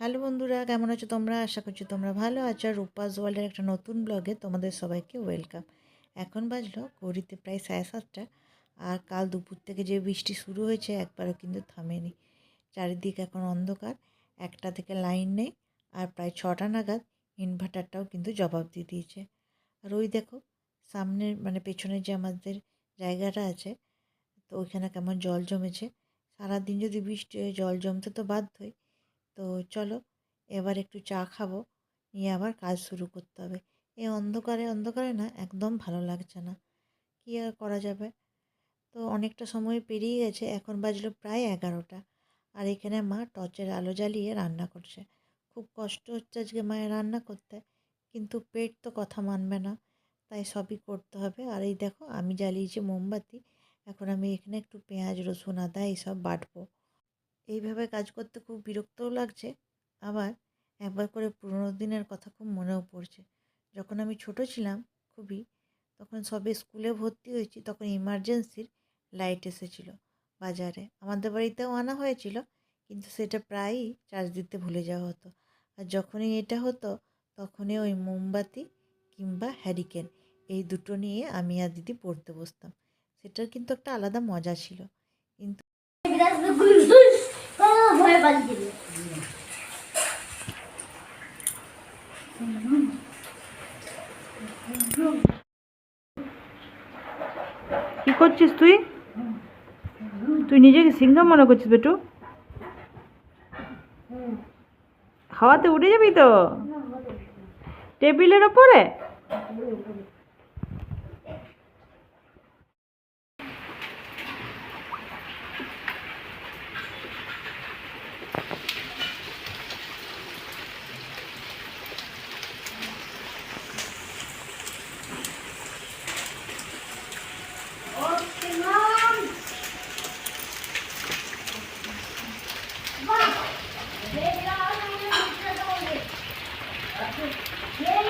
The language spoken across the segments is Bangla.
হ্যালো বন্ধুরা, কেমন আছো তোমরা? আশা করছি তোমরা ভালো আছো। আর রূপাস ওয়ার্ল্ডের একটা নতুন ব্লগে তোমাদের সবাইকে ওয়েলকাম। এখন বাজলো ঘড়িতে প্রায় সাড়ে সাতটা। আর কাল দুপুর থেকে যে বৃষ্টি শুরু হয়েছে একবারও কিন্তু থামেনি। চারিদিক এখন অন্ধকার, একটা থেকে লাইন নেই। আর প্রায় ছটা নাগাদ ইনভার্টারটাও কিন্তু জবাব দিয়ে দিয়েছে। আর ওই দেখো সামনের মানে পেছনের যে আমাদের জায়গাটা আছে, তো ওইখানে কেমন জল জমেছে। সারাদিন যদি বৃষ্টি হয়, জল জমতে তো বাধ্যই তো চলো এবার একটু চা খাব, নিয়ে আবার কাজ শুরু করতে হবে। এই অন্ধকারে অন্ধকারে না একদম ভালো লাগছে না। কী আর করা যাবে? তো অনেকটা সময় পেরিয়ে গেছে, এখন বাজলো প্রায় এগারোটা। আর এখানে মা টর্চের আলো জ্বালিয়ে রান্না করছে। খুব কষ্ট হচ্ছে আজকে মায়ের রান্না করতে, কিন্তু পেট তো কথা মানবে না, তাই সবই করতে হবে। আর এই দেখো আমি জ্বালিয়েছি মোমবাতি, এখন আমি এখানে একটু পেঁয়াজ, রসুন, আদা, এইসব বাটবো। এইভাবে কাজ করতে খুব বিরক্তও লাগছে। আবার একবার করে পুরোনো দিনের কথা খুব মনেও পড়ছে। যখন আমি ছোট ছিলাম খুবই, তখন সবে স্কুলে ভর্তি হয়েছি, তখন ইমার্জেন্সির লাইট এসেছিল বাজারে। আমাদের বাড়িতেও আনা হয়েছিল, কিন্তু সেটা প্রায়ই চার্জ দিতে ভুলে যাওয়া হতো। আর যখনই এটা হতো, তখনই ওই মোমবাতি কিংবা হ্যারিকেন এই দুটো নিয়ে আমি আর দিদি পড়তে বসতাম। সেটার কিন্তু একটা আলাদা মজা ছিল। কিন্তু দিল কি করছিস তুই? তুই নিজেকে সিংহ মনে করছিস বেটু? হাওয়াতে উড়ে যাবি তো? টেবিলের ওপরে হ্যাঁ রুশ কয়েকটা চাবুই এলো আর এই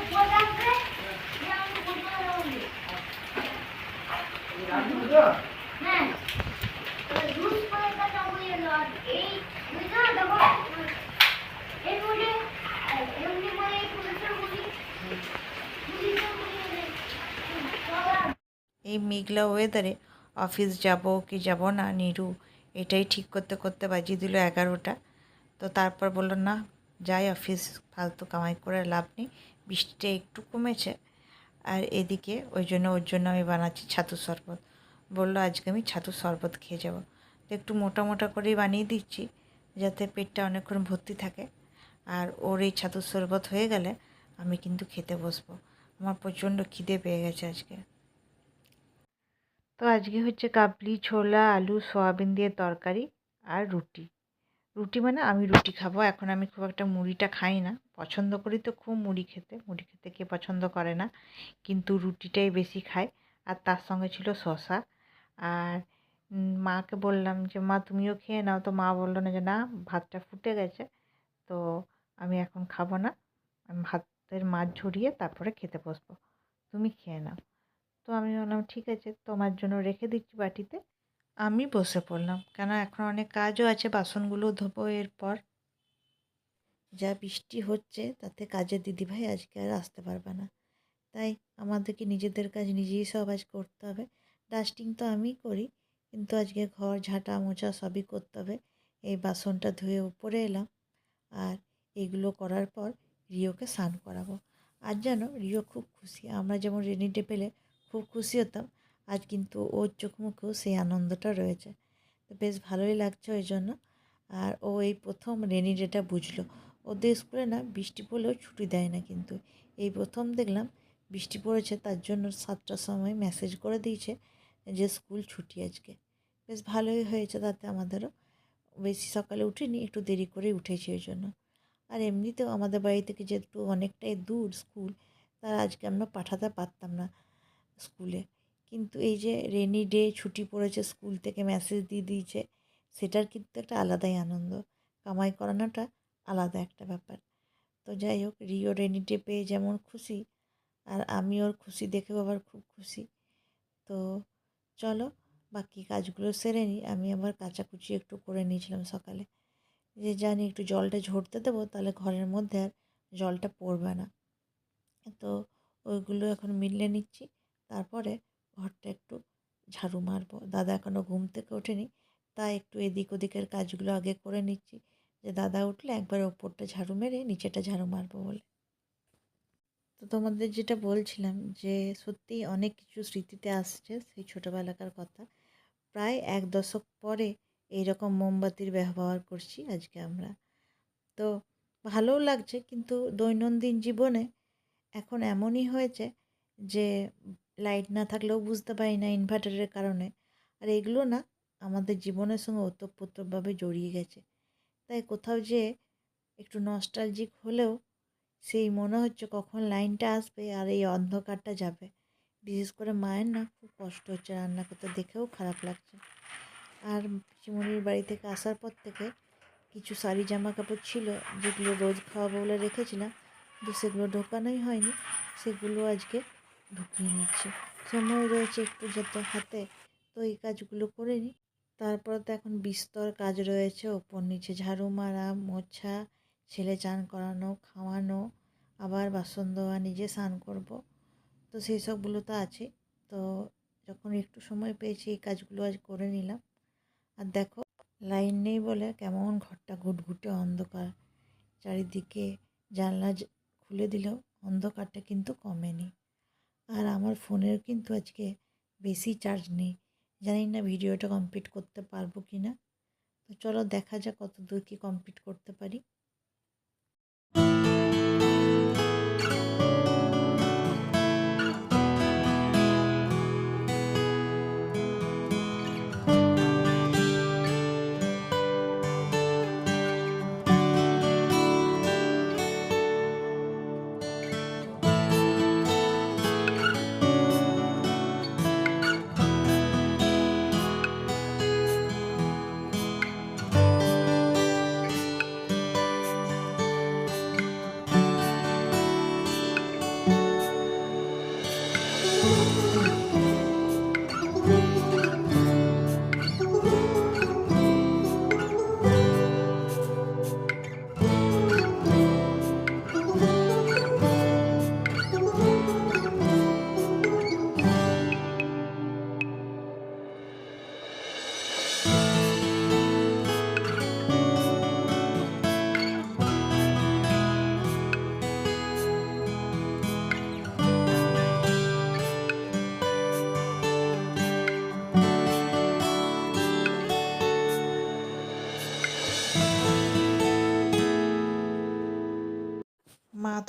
বুঝলো তখন এর মধ্যে এমনি করে এই পুলিশের গুলি পুলিশের গুলি এই মেঘলা ওয়েদারে অফিস যাব কি যাব না নিরু এটাই ঠিক করতে করতে বাজিয়ে দিল এগারোটা। তো তারপর বলল না যাই অফিস ফালতু কামাই করে লাভ নেই বৃষ্টিটা একটু কমেছে। আর এদিকে ওই জন্য ওর জন্য আমি বানাচ্ছি ছাতু শরবত। বলল, আজকে আমি ছাতু শরবত খেয়ে যাব। তো একটু মোটা মোটা করেই বানিয়ে দিচ্ছি, যাতে পেটটা অনেকক্ষণ ভর্তি থাকে। আর ওর এই ছাতু শরবত হয়ে গেলে আমি কিন্তু খেতে বসবো। আমার প্রচণ্ড খিদে পেয়ে গেছে আজকে। তো আজকে হচ্ছে কাবলি, ছোলা, আলু, সয়াবিন দিয়ে তরকারি আর রুটি। রুটি মানে আমি রুটি খাব। এখন আমি খুব একটা মুড়িটা খাই না। পছন্দ করি তো খুব মুড়ি খেতে। মুড়ি খেতে কে পছন্দ করে না। কিন্তু রুটিটাই বেশি খায়। আর তার সঙ্গে ছিল শশা আর মাকে বললাম যে, মা, তুমিও খেয়ে নাও। তো মা বলল না যে, না, ভাতটা ফুটে গেছে, তো আমি এখন খাব না। আমি ভাতের মাছ ঝরিয়ে তারপরে খেতে বসবো। তুমি খেয়ে নাও। তো আমি বললাম, ঠিক আছে, তোমার জন্য রেখে দিচ্ছি বাটিতে। আমি বসে পড়লাম। কেন এখন অনেক কাজও আছে, বাসনগুলো ধোবো এরপর। যা বৃষ্টি হচ্ছে, তাতে কাজের দিদিভাই আজকে আর আসতে পারবে না। তাই আমাদেরকে নিজেদের কাজ নিজেই সব আজ করতে হবে। ডাস্টিং তো আমিই করি। কিন্তু আজকে ঘর, ঝাঁটা, মোছা সবই করতে হবে। এই বাসনটা ধুয়ে উপরে এলাম। আর এগুলো করার পর রিওকে স্নান করাবো। আজ যেন রিও খুব খুশি। আমরা যেমন রেনি ডে পেলে খুব খুশি হতাম, আজ কিন্তু ওর চোখ মুখেও সেই আনন্দটা রয়েছে। তো বেশ ভালোই লাগছে ওই জন্য। আর ও এই প্রথম রেনি ডেটা বুঝলো। ওদের স্কুলে না বৃষ্টি পড়লেও ছুটি দেয় না কিন্তু। এই প্রথম দেখলাম বৃষ্টি পড়েছে, তার জন্য সাতটার সময় মেসেজ করে দিয়েছে। যে স্কুল ছুটি আজকে। বেশ ভালোই হয়েছে তাতে আমাদেরও। বেশি সকালে উঠিনি, একটু দেরি করেই উঠেছি ওই জন্য। আর এমনিতেও আমাদের বাড়ি থেকে যেহেতু অনেকটাই দূর স্কুল, তার আজকে আমরা পাঠাতে পারতাম না স্কুলে। কিন্তু এই যে রেনি ডে ছুটি পড়েছে স্কুল থেকে মেসেজ দিয়ে দিয়েছে, সেটার কিন্তু একটা আলাদাই আনন্দ। কামাই করানোটা আলাদা একটা ব্যাপার। তো যাই হোক, রিও রেনি ডে পেয়ে যেমন খুশি, আর আমি ওর খুশি দেখেও আবার খুব খুশি। তো চলো, বাকি কাজগুলো সেরে নিই। আমি আবার কাচাকুচি একটু করে নিয়েছিলাম সকালে। যে জানি একটু জলটা ঝরতে দেবো, তাহলে ঘরের মধ্যে আর জলটা পড়বে না। তো ওইগুলো এখন মিলিয়ে নিচ্ছি। তারপরে ঘরটা একটু ঝাড়ু মারবো। দাদা এখনও ঘুম থেকে ওঠেনি, তাই একটু এদিক ওদিকের কাজগুলো আগে করে নিচ্ছি। যে দাদা উঠলে একবার ওপরটা ঝাড়ু মেরে নিচেটা ঝাড়ু মারবো বলে। তো তোমাদের যেটা বলছিলাম যে সত্যিই অনেক কিছু স্মৃতিতে আসছে সেই ছোটোবেলাকার কথা। প্রায় এক দশক পরে এইরকম মোমবাতির ব্যবহার করছি আজকে আমরা। তো ভালোও লাগছে কিন্তু দৈনন্দিন জীবনে এখন এমনই হয়েছে যে, লাইট না থাকলেও বুঝতে পারি না ইনভার্টারের কারণে। আর এগুলো না আমাদের জীবনের সঙ্গে ওতপ্রোতভাবে জড়িয়ে গেছে। তাই কোথাও যে একটু নস্টালজিক হলেও সেই মনে হচ্ছে কখন লাইনটা আসবে আর এই অন্ধকারটা যাবে। বিশেষ করে মায়ের না খুব কষ্ট হচ্ছে রান্না করতে, দেখেও খারাপ লাগছে। আর পিসিমণির বাড়ি থেকে আসার পর থেকে কিছু শাড়ি জামা কাপড় ছিল যেগুলো রোজ খাওয়াবো বলে রেখেছিলাম। কিন্তু সেগুলো ঢোকানোই হয়নি। সেগুলো আজকে ঢুকিয়ে নিচ্ছি। সময় রয়েছে একটু যাতে হাতে তো এই কাজগুলো করে নিই। তারপর তো এখন বিস্তর কাজ রয়েছে। ওপর নিচে ঝাড়ু মারা, মোছা ছেলে চান করানো, খাওয়ানো, আবার বাসন ধোয়া, নিজে স্নান করব। তো সেই সবগুলো তো আছে। তো যখন একটু সময় পেয়েছি এই কাজগুলো আজ করে নিলাম। আর দেখো, লাইন নেই বলে কেমন ঘরটা ঘুটঘুটে অন্ধকার। চারিদিকে জানলা খুলে দিলেও অন্ধকারটা কিন্তু কমেনি। আর আমার ফোনের কিন্তু আজকে বেশি চার্জ নেই। জানি না ভিডিওটা কমপ্লিট করতে পারব কি না তো চলো দেখা যাক কত দূর কি কমপ্লিট করতে পারি।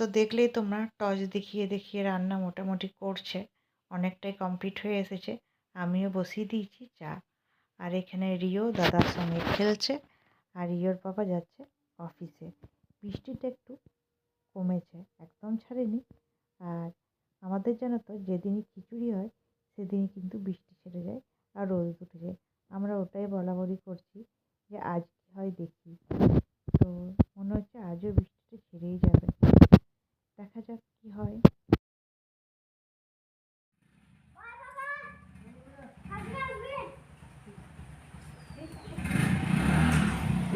তো দেখলেই তোমরা টর্চ দেখিয়ে দেখিয়ে রান্না মোটামুটি করছে। অনেকটাই কমপ্লিট হয়ে এসেছে। আমিও বসিয়ে দিয়েছি চা। আর এখানে রিও দাদার সঙ্গে খেলছে আর রিওর বাবা যাচ্ছে অফিসে বৃষ্টিটা একটু কমেছে, একদম ছাড়েনি। আর আমাদের জানো তো, যেদিনই খিচুড়ি হয়, সেদিনই কিন্তু বৃষ্টি ছেড়ে যায় আর রোদ উঠে যায় আমরা ওটাই বলা বলি করছি যে আজ কী হয় দেখি তো মনে হচ্ছে আজও বৃষ্টিটা ছেড়েই যাবে দেখা যাক কি হয়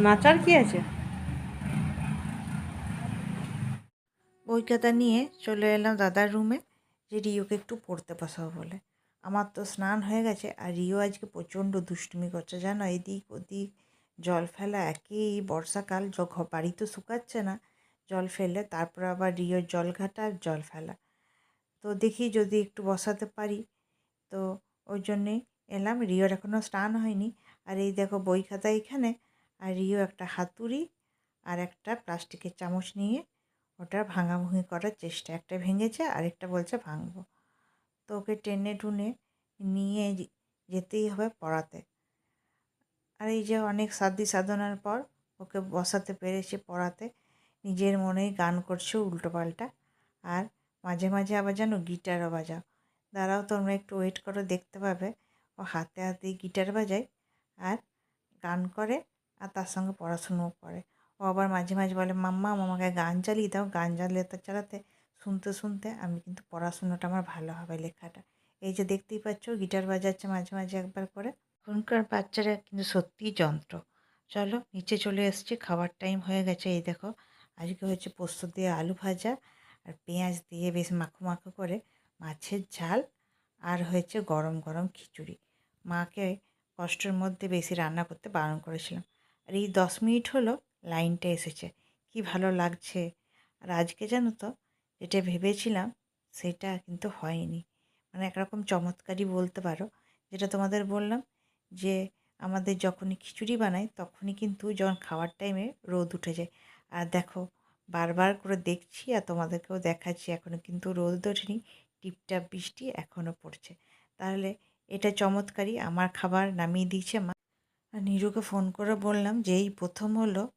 নাচার কি আছে? বই খাতা নিয়ে চলে এলাম দাদার রুমে, যে রিওকে একটু পড়তে বসাবো বলে। আমার তো স্নান হয়ে গেছে, আর রিও আজকে প্রচণ্ড দুষ্টুমি করছে, জানো? এদিক ওদিক জল ফেলা, একই বর্ষাকাল বাড়ি তো শুকাচ্ছে না, জল ফেলে, তারপর আবার রিওর জল ঘাটা আর জল ফেলা। তো দেখি যদি একটু বসাতে পারি। তো ওই জন্যে এলাম, রিওর এখনও স্নান হয়নি। আর এই দেখো বই খাতা এখানে আর রিও একটা হাতুড়ি আর একটা প্লাস্টিকের চামচ নিয়ে ওটা ভাঙাভুঙি করার চেষ্টা। একটা ভেঙেছে, আরেকটা বলছে ভাঙবো। তো ওকে টেনে টুনে নিয়ে যেতেই হবে পড়াতে। আর এই যে অনেক সাধ্য সাধনার পর ওকে বসাতে পেরেছে পড়াতে। নিজের মনেই গান করছে উল্টোপাল্টা আর মাঝে মাঝে আবার যেন গিটারও বাজাও। দাঁড়াও, তোমরা একটু ওয়েট করো, দেখতে পাবে। ও হাতে হাতে গিটার বাজায় আর গান করে। আর তার সঙ্গে পড়াশুনোও করে। ও আবার মাঝে মাঝে বলে, মাম্মা, আমাকে গান চালিয়ে দাও, গান চালাতে চালাতে। শুনতে শুনতে আমি কিন্তু পড়াশুনোটা আমার ভালো হবে লেখাটা। এই যে দেখতেই পাচ্ছ, গিটার বাজাচ্ছে মাঝে মাঝে একবার করে। এখনকার বাচ্চারা কিন্তু সত্যিই যন্ত্র। চলো, নিচে চলে এসেছি খাবার টাইম হয়ে গেছে, এই দেখো। আজকে হচ্ছে পোস্ত দিয়ে আলু ভাজা আর পেঁয়াজ দিয়ে বেশ মাখো মাখো করে মাছের ঝাল আর হয়েছে গরম গরম খিচুড়ি। মাকে কষ্টের মধ্যে বেশি রান্না করতে বারণ করেছিলাম। আর এই দশ মিনিট হলো লাইনটা এসেছে। কি ভালো লাগছে? আর আজকে জানো তো, যেটা ভেবেছিলাম সেটা কিন্তু হয়নি। মানে একরকম চমৎকারই বলতে পারো। যেটা তোমাদের বললাম যে, আমাদের যখনই খিচুড়ি বানাই তখনই কিন্তু যখন খাওয়ার টাইমে রোদ উঠে যায়। আর দেখো, বারবার করে দেখছি আর তোমাদেরকেও দেখাচ্ছি এখনও কিন্তু রোদ ওঠেনি, টিপটাপ বৃষ্টি এখনও পড়ছে। তাহলে এটা চমৎকারই, আমার খাবার নামিয়ে দিয়েছে মা। আর নিরুকে ফোন করে বললাম যে, এই প্রথম হলো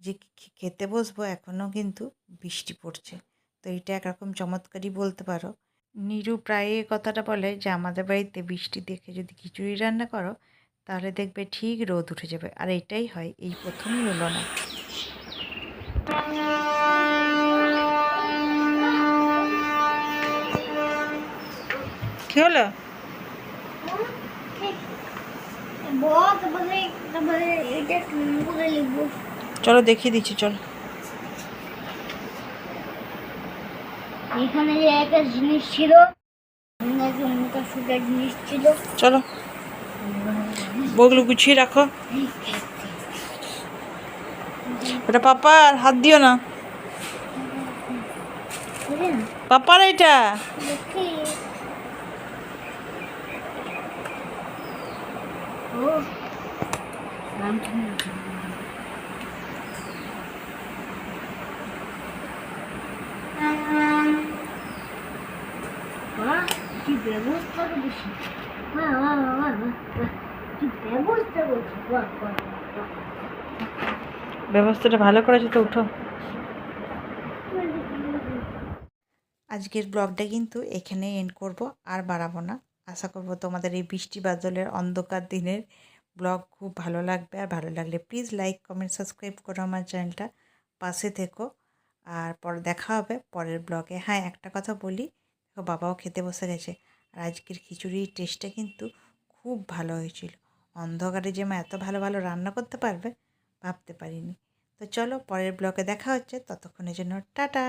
যে খেতে বসবো, এখনও কিন্তু বৃষ্টি পড়ছে। তো এটা একরকম চমৎকারই বলতে পারো। নিরু প্রায় কথাটা বলে যে, আমাদের বাড়িতে বৃষ্টি দেখে যদি খিচুড়ি রান্না করো, তাহলে দেখবে ঠিক রোদ উঠে যাবে। আর এটাই হয়, এই প্রথমই হলো না। কি হলো বল তারপরে তারপরে এটা কেমন করে লিখব চলো দেখিয়ে দিচ্ছি চলো এখানে যে একটা জিনিস ছিল জিনিস ছিল চলো বইগুলো গুছিয়ে রাখো ওটা পাপার হাত দিও না পাপার এটা দেখি ও রামচন্দ্র বাহ ব্যবস্থাটা ভালো করেছ তো উঠো। আজকের ব্লগটা কিন্তু এখানে এন্ড করব আর বাড়াবো না। আশা করব তোমাদের এই বৃষ্টি বাদলের অন্ধকার দিনের ব্লগ খুব ভালো লাগবে আর ভালো লাগলে প্লিজ লাইক কমেন্ট সাবস্ক্রাইব করো আমার চ্যানেলটা পাশে থেকো। আর পর দেখা হবে পরের ব্লগে। হ্যাঁ একটা কথা বলি। দেখো, বাবাও খেতে বসে গেছে। আর আজকের খিচুড়ির টেস্টটা কিন্তু খুব ভালো হয়েছিল। অন্ধকারে যে মা এত ভালো ভালো রান্না করতে পারবে, ভাবতে পারিনি। তো চলো পরের ব্লগে দেখা হচ্ছে। ততক্ষণের জন্য টাটা!